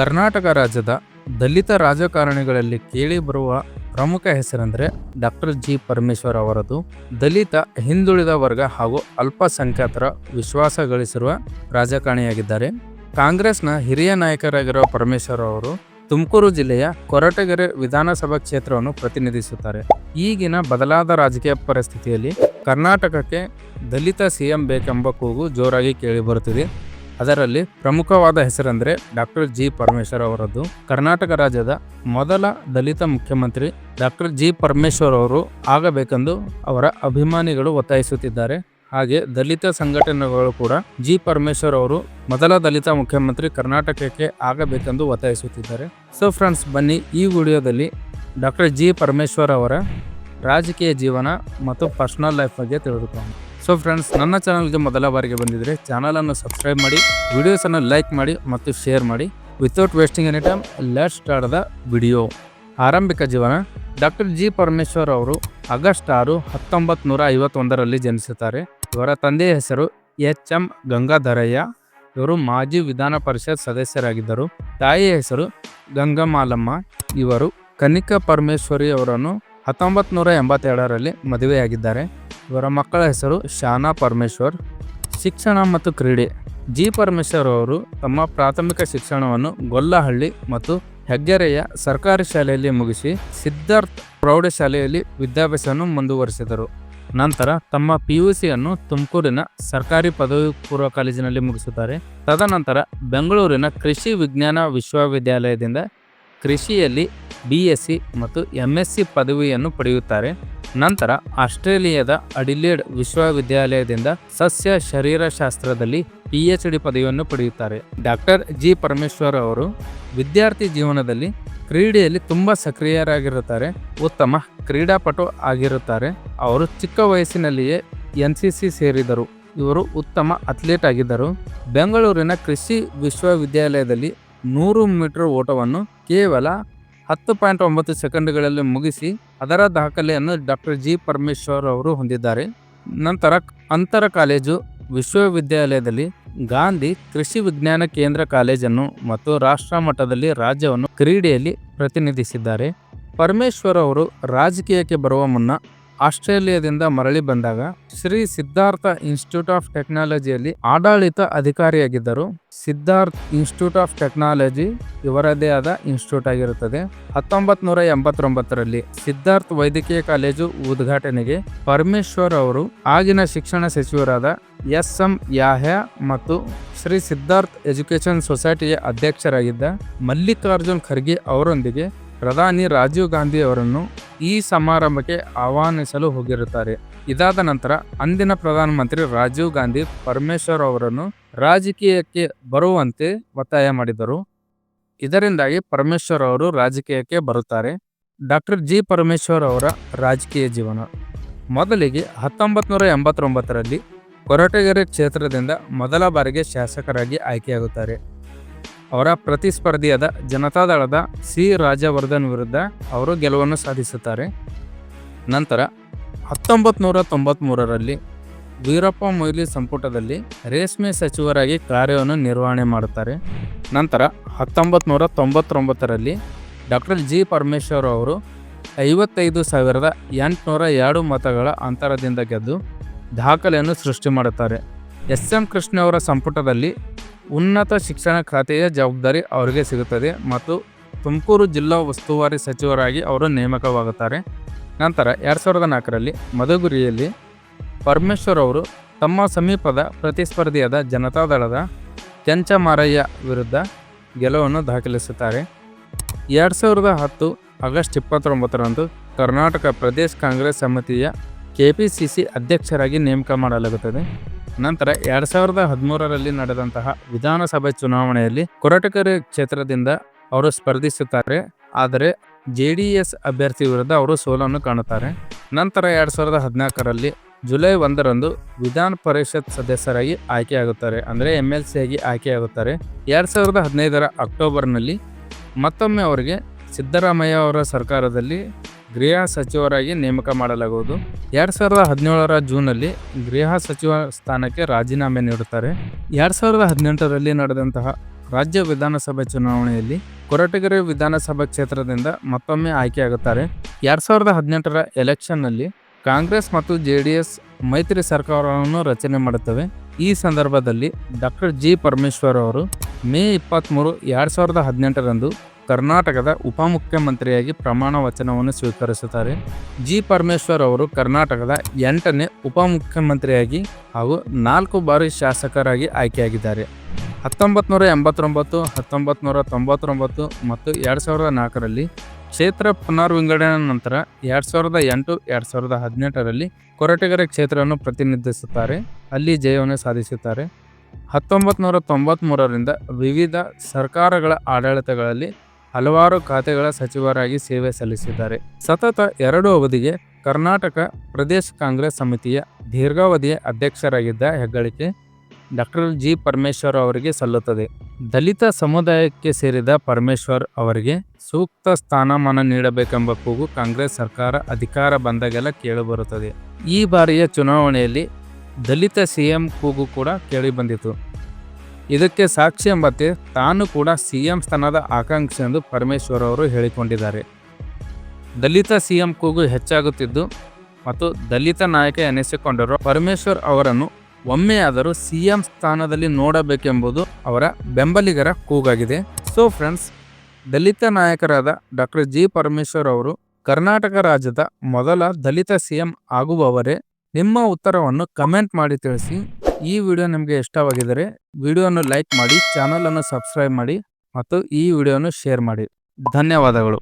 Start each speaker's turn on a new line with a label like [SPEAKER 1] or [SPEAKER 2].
[SPEAKER 1] ಕರ್ನಾಟಕ ರಾಜ್ಯದ ದಲಿತ ರಾಜಕಾರಣಿಗಳಲ್ಲಿ ಕೇಳಿಬರುವ ಪ್ರಮುಖ ಹೆಸರೆಂದರೆ doctor G Parameshwar ಅವರದು. ದಲಿತ, ಹಿಂದುಳಿದ ವರ್ಗ ಹಾಗೂ ಅಲ್ಪಸಂಖ್ಯಾತರ ವಿಶ್ವಾಸ ಗಳಿಸಿರುವ ರಾಜಕಾರಣಿಯಾಗಿದ್ದಾರೆ. ಕಾಂಗ್ರೆಸ್ನ ಹಿರಿಯ ನಾಯಕರಾಗಿರುವ ಪರಮೇಶ್ವರ್ ಅವರು ತುಮಕೂರು ಜಿಲ್ಲೆಯ ಕೊರಟಗೆರೆ ವಿಧಾನಸಭಾ ಕ್ಷೇತ್ರವನ್ನು ಪ್ರತಿನಿಧಿಸುತ್ತಾರೆ. ಈಗಿನ ಬದಲಾದ ರಾಜಕೀಯ ಪರಿಸ್ಥಿತಿಯಲ್ಲಿ ಕರ್ನಾಟಕಕ್ಕೆ ದಲಿತ ಸಿಎಂ ಬೇಕೆಂಬ ಕೂಗು ಜೋರಾಗಿ ಕೇಳಿಬರುತ್ತಿದೆ ಅದರಲ್ಲಿ ಪ್ರಮುಖವಾದ ಹೆಸರೆಂದರೆ ಡಾಕ್ಟರ್ ಜಿ ಪರಮೇಶ್ವರ್ ಅವರದ್ದು. ಕರ್ನಾಟಕ ರಾಜ್ಯದ ಮೊದಲ ದಲಿತ ಮುಖ್ಯಮಂತ್ರಿ ಡಾಕ್ಟರ್ ಜಿ ಪರಮೇಶ್ವರ್ ಅವರು ಆಗಬೇಕೆಂದು ಅವರ ಅಭಿಮಾನಿಗಳು ಒತ್ತಾಯಿಸುತ್ತಿದ್ದಾರೆ. ಹಾಗೆ ದಲಿತ ಸಂಘಟನೆಗಳು ಕೂಡ ಜಿ ಪರಮೇಶ್ವರ್ ಅವರು ಮೊದಲ ದಲಿತ ಮುಖ್ಯಮಂತ್ರಿ ಕರ್ನಾಟಕಕ್ಕೆ ಆಗಬೇಕೆಂದು ಒತ್ತಾಯಿಸುತ್ತಿದ್ದಾರೆ. ಸೊ ಫ್ರೆಂಡ್ಸ್, ಬನ್ನಿ ಈ ವಿಡಿಯೋದಲ್ಲಿ ಡಾಕ್ಟರ್ ಜಿ ಪರಮೇಶ್ವರ್ ಅವರ ರಾಜಕೀಯ ಜೀವನ ಮತ್ತು ಪರ್ಸನಲ್ ಲೈಫ್ ಬಗ್ಗೆ ತಿಳಿದುಕೊಂಡು ಸೊ ಫ್ರೆಂಡ್ಸ್ ನನ್ನ ಚಾನಲ್ಗೆ ಮೊದಲ ಬಾರಿಗೆ ಬಂದಿದ್ದರೆ ಚಾನಲನ್ನು ಸಬ್ಸ್ಕ್ರೈಬ್ ಮಾಡಿ ವಿಡಿಯೋಸನ್ನು ಲೈಕ್ ಮಾಡಿ ಮತ್ತು ಶೇರ್ ಮಾಡಿ. Without wasting any time let start the video ಆರಂಭಿಕ ಜೀವನ ಡಾಕ್ಟರ್ ಜಿ ಪರಮೇಶ್ವರ್ ಅವರು ಆಗಸ್ಟ್ ಆರು ಹತ್ತೊಂಬತ್ತು ನೂರ ಐವತ್ತೊಂದರಲ್ಲಿ ಜನಿಸುತ್ತಾರೆ ಇವರ ತಂದೆಯ ಹೆಸರು ಎಚ್ ಎಂ ಗಂಗಾಧರಯ್ಯ. ಇವರು ಮಾಜಿ ವಿಧಾನ ಪರಿಷತ್ ಸದಸ್ಯರಾಗಿದ್ದರು. ತಾಯಿಯ ಹೆಸರು ಗಂಗಮಾಲಮ್ಮ. ಇವರು ಕನಿಕಾ ಪರಮೇಶ್ವರಿ ಅವರನ್ನು ಹತ್ತೊಂಬತ್ತು ನೂರ ಎಂಬತ್ತೆರಡರಲ್ಲಿ ಮದುವೆಯಾಗಿದ್ದಾರೆ. ಇವರ ಮಕ್ಕಳ ಹೆಸರು ಶಾನಾ ಪರಮೇಶ್ವರ್. ಶಿಕ್ಷಣ ಮತ್ತು ಕ್ರೀಡೆ. ಜಿ. ಪರಮೇಶ್ವರ್ ಅವರು ತಮ್ಮ ಪ್ರಾಥಮಿಕ ಶಿಕ್ಷಣವನ್ನು ಗೊಲ್ಲಹಳ್ಳಿ ಮತ್ತು ಹೆಗ್ಗೆರೆಯ ಸರ್ಕಾರಿ ಶಾಲೆಯಲ್ಲಿ ಮುಗಿಸಿ ಸಿದ್ಧಾರ್ಥ್ ಪ್ರೌಢಶಾಲೆಯಲ್ಲಿ ವಿದ್ಯಾಭ್ಯಾಸವನ್ನು ಮುಂದುವರಿಸಿದರು. ನಂತರ ತಮ್ಮ ಪಿ ಯು ಸಿಯನ್ನು ತುಮಕೂರಿನ ಸರ್ಕಾರಿ ಪದವಿ ಪೂರ್ವ ಕಾಲೇಜಿನಲ್ಲಿ ಮುಗಿಸುತ್ತಾರೆ. ತದನಂತರ ಬೆಂಗಳೂರಿನ ಕೃಷಿ ವಿಜ್ಞಾನ ವಿಶ್ವವಿದ್ಯಾಲಯದಿಂದ ಕೃಷಿಯಲ್ಲಿ ಬಿ ಎಸ್ ಸಿ ಮತ್ತು ಎಂ ಎಸ್ ಸಿ ಪದವಿಯನ್ನು ಪಡೆಯುತ್ತಾರೆ. ನಂತರ ಆಸ್ಟ್ರೇಲಿಯಾದ ಅಡಿಲೇಡ್ ವಿಶ್ವವಿದ್ಯಾಲಯದಿಂದ ಸಸ್ಯ ಶರೀರಶಾಸ್ತ್ರದಲ್ಲಿ ಪಿ ಎಚ್ ಡಿ ಪದವಿಯನ್ನು ಪಡೆಯುತ್ತಾರೆ. ಡಾಕ್ಟರ್ ಜಿ ಪರಮೇಶ್ವರ್ ಅವರು ವಿದ್ಯಾರ್ಥಿ ಜೀವನದಲ್ಲಿ ಕ್ರೀಡೆಯಲ್ಲಿ ತುಂಬ ಸಕ್ರಿಯರಾಗಿರುತ್ತಾರೆ, ಉತ್ತಮ ಕ್ರೀಡಾಪಟು ಆಗಿರುತ್ತಾರೆ. ಅವರು ಚಿಕ್ಕ ವಯಸ್ಸಿನಲ್ಲಿಯೇ ಎನ್ ಸಿ ಸಿ ಸೇರಿದರು. ಇವರು ಉತ್ತಮ ಅಥ್ಲೀಟ್ ಆಗಿದ್ದರು. ಬೆಂಗಳೂರಿನ ಕೃಷಿ ವಿಶ್ವವಿದ್ಯಾಲಯದಲ್ಲಿ ನೂರು ಮೀಟರ್ ಓಟವನ್ನು ಕೇವಲ ಹತ್ತು ಪಾಯಿಂಟ್ ಒಂಬತ್ತು ಸೆಕೆಂಡ್ಗಳಲ್ಲಿ ಮುಗಿಸಿ ಅದರ ದಾಖಲೆಯನ್ನು ಡಾಕ್ಟರ್ ಜಿ. ಪರಮೇಶ್ವರ್ ಅವರು ಹೊಂದಿದ್ದಾರೆ. ನಂತರ ಅಂತರ ಕಾಲೇಜು ವಿಶ್ವವಿದ್ಯಾಲಯದಲ್ಲಿ ಗಾಂಧಿ ಕೃಷಿ ವಿಜ್ಞಾನ ಕೇಂದ್ರ ಕಾಲೇಜನ್ನು ಮತ್ತು ರಾಷ್ಟ್ರ ಮಟ್ಟದಲ್ಲಿ ರಾಜ್ಯವನ್ನು ಕ್ರೀಡೆಯಲ್ಲಿ ಪ್ರತಿನಿಧಿಸಿದ್ದಾರೆ. ಪರಮೇಶ್ವರ್ ಅವರು ರಾಜಕೀಯಕ್ಕೆ ಬರುವ ಮುನ್ನ ಆಸ್ಟ್ರೇಲಿಯಾದಿಂದ ಮರಳಿ ಬಂದಾಗ ಶ್ರೀ ಸಿದ್ಧಾರ್ಥ ಇನ್ಸ್ಟಿಟ್ಯೂಟ್ ಆಫ್ ಟೆಕ್ನಾಲಜಿಯಲ್ಲಿ ಆಡಳಿತ ಅಧಿಕಾರಿಯಾಗಿದ್ದರು. ಸಿದ್ಧಾರ್ಥ್ ಇನ್ಸ್ಟಿಟ್ಯೂಟ್ ಆಫ್ ಟೆಕ್ನಾಲಜಿ ಇವರದೇ ಆದ ಇನ್ಸ್ಟಿಟ್ಯೂಟ್ ಆಗಿರುತ್ತದೆ. ಹತ್ತೊಂಬತ್ ನೂರ ಎಂಬತ್ತೊಂಬತ್ತರಲ್ಲಿ ಸಿದ್ಧಾರ್ಥ್ ವೈದ್ಯಕೀಯ ಕಾಲೇಜು ಉದ್ಘಾಟನೆಗೆ ಪರಮೇಶ್ವರ್ ಅವರು ಆಗಿನ ಶಿಕ್ಷಣ ಸಚಿವರಾದ ಎಸ್ ಎಂ ಯಾಹ್ಯಾ ಮತ್ತು ಶ್ರೀ ಸಿದ್ಧಾರ್ಥ್ ಎಜುಕೇಶನ್ ಸೊಸೈಟಿಯ ಅಧ್ಯಕ್ಷರಾಗಿದ್ದ ಮಲ್ಲಿಕಾರ್ಜುನ್ ಖರ್ಗೆ ಅವರೊಂದಿಗೆ ಪ್ರಧಾನಿ ರಾಜೀವ್ ಗಾಂಧಿ ಅವರನ್ನು ಈ ಸಮಾರಂಭಕ್ಕೆ ಆಹ್ವಾನಿಸಲು ಹೋಗಿರುತ್ತಾರೆ. ಇದಾದ ನಂತರ ಅಂದಿನ ಪ್ರಧಾನಮಂತ್ರಿ ರಾಜೀವ್ ಗಾಂಧಿ ಪರಮೇಶ್ವರ್ ಅವರನ್ನು ರಾಜಕೀಯಕ್ಕೆ ಬರುವಂತೆ ಒತ್ತಾಯ ಮಾಡಿದರು. ಇದರಿಂದಾಗಿ ಪರಮೇಶ್ವರ್ ಅವರು ರಾಜಕೀಯಕ್ಕೆ ಬರುತ್ತಾರೆ. Doctor G. ಪರಮೇಶ್ವರ್ ಅವರ ರಾಜಕೀಯ ಜೀವನ. ಮೊದಲಿಗೆ ಹತ್ತೊಂಬತ್ತು ನೂರ ಎಂಬತ್ತೊಂಬತ್ತರಲ್ಲಿ ಕೊರಟಗೆರೆ ಕ್ಷೇತ್ರದಿಂದ ಮೊದಲ ಬಾರಿಗೆ ಶಾಸಕರಾಗಿ ಆಯ್ಕೆಯಾಗುತ್ತಾರೆ. ಅವರ ಪ್ರತಿಸ್ಪರ್ಧಿಯಾದ ಜನತಾದಳದ ಸಿ. ರಾಜವರ್ಧನ್ ವಿರುದ್ಧ ಅವರು ಗೆಲುವನ್ನು ಸಾಧಿಸುತ್ತಾರೆ. ನಂತರ ಹತ್ತೊಂಬತ್ತು ನೂರ ತೊಂಬತ್ತ್ಮೂರರಲ್ಲಿ ವೀರಪ್ಪ ಮೊಯ್ಲಿ ಸಂಪುಟದಲ್ಲಿ ರೇಷ್ಮೆ ಸಚಿವರಾಗಿ ಕಾರ್ಯವನ್ನು ನಿರ್ವಹಣೆ ಮಾಡುತ್ತಾರೆ. ನಂತರ ಹತ್ತೊಂಬತ್ತು ನೂರ ತೊಂಬತ್ತೊಂಬತ್ತರಲ್ಲಿ ಡಾಕ್ಟರ್ ಜಿ. ಪರಮೇಶ್ವರ್ ಅವರು ಐವತ್ತೈದು ಸಾವಿರದ ಎಂಟುನೂರ ಎರಡು ಮತಗಳ ಅಂತರದಿಂದ ಗೆದ್ದು ದಾಖಲೆಯನ್ನು ಸೃಷ್ಟಿ ಮಾಡುತ್ತಾರೆ. ಎಸ್. ಎಂ. ಕೃಷ್ಣ ಅವರ ಸಂಪುಟದಲ್ಲಿ ಉನ್ನತ ಶಿಕ್ಷಣ ಖಾತೆಯ ಜವಾಬ್ದಾರಿ ಅವರಿಗೆ ಸಿಗುತ್ತದೆ ಮತ್ತು ತುಮಕೂರು ಜಿಲ್ಲಾ ಉಸ್ತುವಾರಿ ಸಚಿವರಾಗಿ ಅವರು ನೇಮಕವಾಗುತ್ತಾರೆ. ನಂತರ ಎರಡು ಸಾವಿರದ ನಾಲ್ಕರಲ್ಲಿ ಮಧುಗುರಿಯಲ್ಲಿ ಪರಮೇಶ್ವರ್ ಅವರು ತಮ್ಮ ಸಮೀಪದ ಪ್ರತಿಸ್ಪರ್ಧಿಯಾದ ಜನತಾದಳದ ಕೆಂಚಮಾರಯ್ಯ ವಿರುದ್ಧ ಗೆಲುವನ್ನು ದಾಖಲಿಸುತ್ತಾರೆ. ಎರಡು ಸಾವಿರದ ಹತ್ತು ಆಗಸ್ಟ್ ಇಪ್ಪತ್ತೊಂಬತ್ತರಂದು ಕರ್ನಾಟಕ ಪ್ರದೇಶ್ ಕಾಂಗ್ರೆಸ್ ಸಮಿತಿಯ ಕೆ ಪಿ ಸಿ ಸಿ ಅಧ್ಯಕ್ಷರಾಗಿ ನೇಮಕ ಮಾಡಲಾಗುತ್ತದೆ. ನಂತರ ಎರಡ್ ಸಾವಿರದ ಹದಿಮೂರರಲ್ಲಿ ನಡೆದಂತಹ ವಿಧಾನಸಭೆ ಚುನಾವಣೆಯಲ್ಲಿ ಕೊರಟಕರೆ ಕ್ಷೇತ್ರದಿಂದ ಅವರು ಸ್ಪರ್ಧಿಸುತ್ತಾರೆ. ಆದರೆ ಜೆ ಡಿ ಎಸ್ ಅಭ್ಯರ್ಥಿ ವಿರುದ್ಧ ಅವರು ಸೋಲನ್ನು ಕಾಣುತ್ತಾರೆ. ನಂತರ ಎರಡ್ ಸಾವಿರದ ಹದಿನಾಲ್ಕರಲ್ಲಿ ಜುಲೈ ಒಂದರಂದು ವಿಧಾನ ಪರಿಷತ್ ಸದಸ್ಯರಾಗಿ ಆಯ್ಕೆಯಾಗುತ್ತಾರೆ. ಅಂದರೆ ಎಂ ಎಲ್ ಸಿ ಆಗಿ ಆಯ್ಕೆಯಾಗುತ್ತಾರೆ. ಎರಡು ಸಾವಿರದ ಹದಿನೈದರ ಅಕ್ಟೋಬರ್ನಲ್ಲಿ ಮತ್ತೊಮ್ಮೆ ಅವರಿಗೆ ಸಿದ್ದರಾಮಯ್ಯ ಅವರ ಸರ್ಕಾರದಲ್ಲಿ ಗೃಹ ಸಚಿವರಾಗಿ ನೇಮಕ ಮಾಡಲಾಗುವುದು. ಎರಡು ಸಾವಿರದ ಹದಿನೇಳರ ಜೂನಲ್ಲಿ ಗೃಹ ಸಚಿವ ಸ್ಥಾನಕ್ಕೆ ರಾಜೀನಾಮೆ ನೀಡುತ್ತಾರೆ. ಎರಡು ಸಾವಿರದ ಹದಿನೆಂಟರಲ್ಲಿ ನಡೆದಂತಹ ರಾಜ್ಯ ವಿಧಾನಸಭೆ ಚುನಾವಣೆಯಲ್ಲಿ ಕೊರಟಗೆರೆ ವಿಧಾನಸಭಾ ಕ್ಷೇತ್ರದಿಂದ ಮತ್ತೊಮ್ಮೆ ಆಯ್ಕೆಯಾಗುತ್ತಾರೆ. ಎರಡು ಸಾವಿರದ ಹದಿನೆಂಟರ ಎಲೆಕ್ಷನ್ನಲ್ಲಿ ಕಾಂಗ್ರೆಸ್ ಮತ್ತು ಜೆ ಡಿ ಎಸ್ ಮೈತ್ರಿ ಸರ್ಕಾರವನ್ನು ರಚನೆ ಮಾಡುತ್ತವೆ. ಈ ಸಂದರ್ಭದಲ್ಲಿ ಡಾಕ್ಟರ್ ಜಿ ಪರಮೇಶ್ವರ್ ಅವರು ಮೇ ಇಪ್ಪತ್ತ್ಮೂರು ಎರಡು ಸಾವಿರದ ಹದಿನೆಂಟರಂದು ಕರ್ನಾಟಕದ ಉಪಮುಖ್ಯಮಂತ್ರಿಯಾಗಿ ಪ್ರಮಾಣ ವಚನವನ್ನು ಸ್ವೀಕರಿಸುತ್ತಾರೆ. ಜಿ. ಪರಮೇಶ್ವರ್ ಅವರು ಕರ್ನಾಟಕದ ಎಂಟನೇ ಉಪಮುಖ್ಯಮಂತ್ರಿಯಾಗಿ ಹಾಗೂ ನಾಲ್ಕು ಬಾರಿ ಶಾಸಕರಾಗಿ ಆಯ್ಕೆಯಾಗಿದ್ದಾರೆ. ಹತ್ತೊಂಬತ್ತು ನೂರ ಎಂಬತ್ತೊಂಬತ್ತು ಹತ್ತೊಂಬತ್ತು ನೂರ ತೊಂಬತ್ತೊಂಬತ್ತು ಮತ್ತು ಎರಡು ಸಾವಿರದ ನಾಲ್ಕರಲ್ಲಿ ಕ್ಷೇತ್ರ ಪುನರ್ವಿಂಗಡಣೆ ನಂತರ ಎರಡು ಸಾವಿರದ ಎಂಟು, ಎರಡು ಸಾವಿರದ ಹದಿನೆಂಟರಲ್ಲಿ ಕೊರಟಗೆರೆ ಕ್ಷೇತ್ರವನ್ನು ಪ್ರತಿನಿಧಿಸುತ್ತಾರೆ. ಅಲ್ಲಿ ಜಯವನ್ನು ಸಾಧಿಸುತ್ತಾರೆ. ಹತ್ತೊಂಬತ್ತು ನೂರ ತೊಂಬತ್ತ್ಮೂರರಿಂದ ವಿವಿಧ ಸರ್ಕಾರಗಳ ಆಡಳಿತಗಳಲ್ಲಿ ಹಲವಾರು ಖಾತೆಗಳ ಸಚಿವರಾಗಿ ಸೇವೆ ಸಲ್ಲಿಸಿದ್ದಾರೆ. ಸತತ ಎರಡು ಅವಧಿಗೆ ಕರ್ನಾಟಕ ಪ್ರದೇಶ ಕಾಂಗ್ರೆಸ್ ಸಮಿತಿಯ ದೀರ್ಘಾವಧಿಯ ಅಧ್ಯಕ್ಷರಾಗಿದ್ದ ಹೆಗ್ಗಳಿಕೆ ಡಾಕ್ಟರ್ ಜಿ. ಪರಮೇಶ್ವರ್ ಅವರಿಗೆ ಸಲ್ಲುತ್ತದೆ. ದಲಿತ ಸಮುದಾಯಕ್ಕೆ ಸೇರಿದ ಪರಮೇಶ್ವರ್ ಅವರಿಗೆ ಸೂಕ್ತ ಸ್ಥಾನಮಾನ ನೀಡಬೇಕೆಂಬ ಕೂಗು ಕಾಂಗ್ರೆಸ್ ಸರ್ಕಾರ ಅಧಿಕಾರ ಬಂದಾಗೆಲ್ಲ ಕೇಳಿಬರುತ್ತದೆ. ಈ ಬಾರಿಯ ಚುನಾವಣೆಯಲ್ಲಿ ದಲಿತ ಸಿಎಂ ಕೂಗು ಕೂಡ ಕೇಳಿಬಂದಿತು. ಇದಕ್ಕೆ ಸಾಕ್ಷಿ ಎಂಬಂತೆ ತಾನು ಕೂಡ ಸಿಎಂ ಸ್ಥಾನದ ಆಕಾಂಕ್ಷಿ ಎಂದು ಪರಮೇಶ್ವರ್ ಅವರು ಹೇಳಿಕೊಂಡಿದ್ದಾರೆ. ದಲಿತ ಸಿಎಂ ಕೂಗು ಹೆಚ್ಚಾಗುತ್ತಿದ್ದು ಮತ್ತು ದಲಿತ ನಾಯಕ ಎನಿಸಿಕೊಂಡಿರುವ ಪರಮೇಶ್ವರ್ ಅವರನ್ನು ಒಮ್ಮೆಯಾದರೂ ಸಿಎಂ ಸ್ಥಾನದಲ್ಲಿ ನೋಡಬೇಕೆಂಬುದು ಅವರ ಬೆಂಬಲಿಗರ ಕೂಗಾಗಿದೆ. ಸೊ ಫ್ರೆಂಡ್ಸ್ ದಲಿತ ನಾಯಕರಾದ ಡಾಕ್ಟರ್ ಜಿ ಪರಮೇಶ್ವರ್ ಅವರು ಕರ್ನಾಟಕ ರಾಜ್ಯದ ಮೊದಲ ದಲಿತ ಸಿಎಂ ಆಗುವವರೇ ನಿಮ್ಮ ಉತ್ತರವನ್ನು ಕಮೆಂಟ್ ಮಾಡಿ ತಿಳಿಸಿ. ಈ ವಿಡಿಯೋ ನಿಮಗೆ ಇಷ್ಟವಾಗಿದ್ದರೆ ವಿಡಿಯೋವನ್ನು ಲೈಕ್ ಮಾಡಿ, ಚಾನಲನ್ನು ಸಬ್ಸ್ಕ್ರೈಬ್ ಮಾಡಿ ಮತ್ತು ಈ ವಿಡಿಯೋವನ್ನು ಶೇರ್ ಮಾಡಿ. ಧನ್ಯವಾದಗಳು.